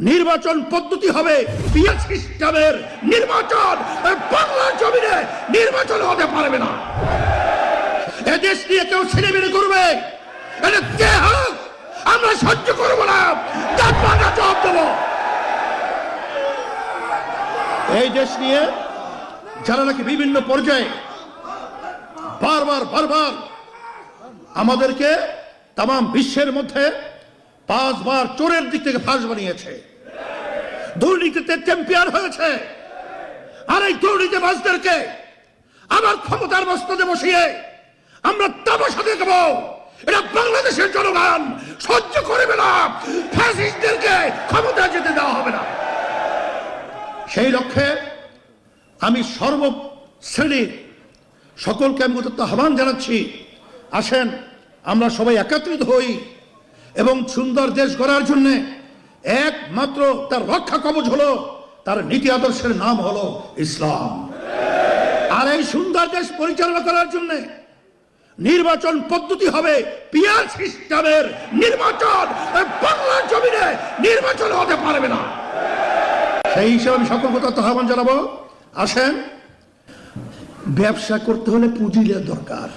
নির্বাচন পদ্ধতি হবে পিএস সিস্টেমের নির্বাচন। বাংলার জমিনে নির্বাচন হতে পারবে না। এদেশ নিয়ে কেউ ছেলেমেলে করবে। কে হোক, আমরা সহ্য করব না। তার পাল্টা জবাব দেবো। এই দেশ নিয়ে যারা নাকি বিভিন্ন পর্যায়ে বারবার বারবার আমাদেরকে তাম বিশ্বের মধ্যে পাঁচবার চোরের দিক থেকে ফাঁস বানিয়েছে। দুর্নীতিতে চ্যাম্পিয়ন হয়েছে। আর এই দুর্নীতি দুর্নীতিবাজদেরকে আবার ক্ষমতার মস্তদে বসিয়ে আমরা তামাশা দেখব এটা বাংলাদেশের জনগণ সহ্য করবে না। ফ্যাসিস্টদেরকে ক্ষমতা যেতে দেওয়া হবে না। সেই লক্ষ্যে আমি সর্ব শ্রেণির সকলকে আমি আহ্বান জানাচ্ছি। আসেন, আমরা সবাই একত্রিত হই। এবং সুন্দর দেশ গড়ার জন্য একমাত্র তার রক্ষা কবচ হলো, তার নীতি আদর্শের নাম হলো ইসলাম। আর এই সুন্দর দেশ পরিচালনা করার জন্য নির্বাচন পদ্ধতি হবে পিয়ার সিস্টেমের নির্বাচন বাংলার জমিনে নির্বাচন হতে পারবে না। সেই হিসেবে আমি সকল কথা আহ্বান জানাব, আসেন, ব্যবসা করতে হলে পুঁজির দরকার।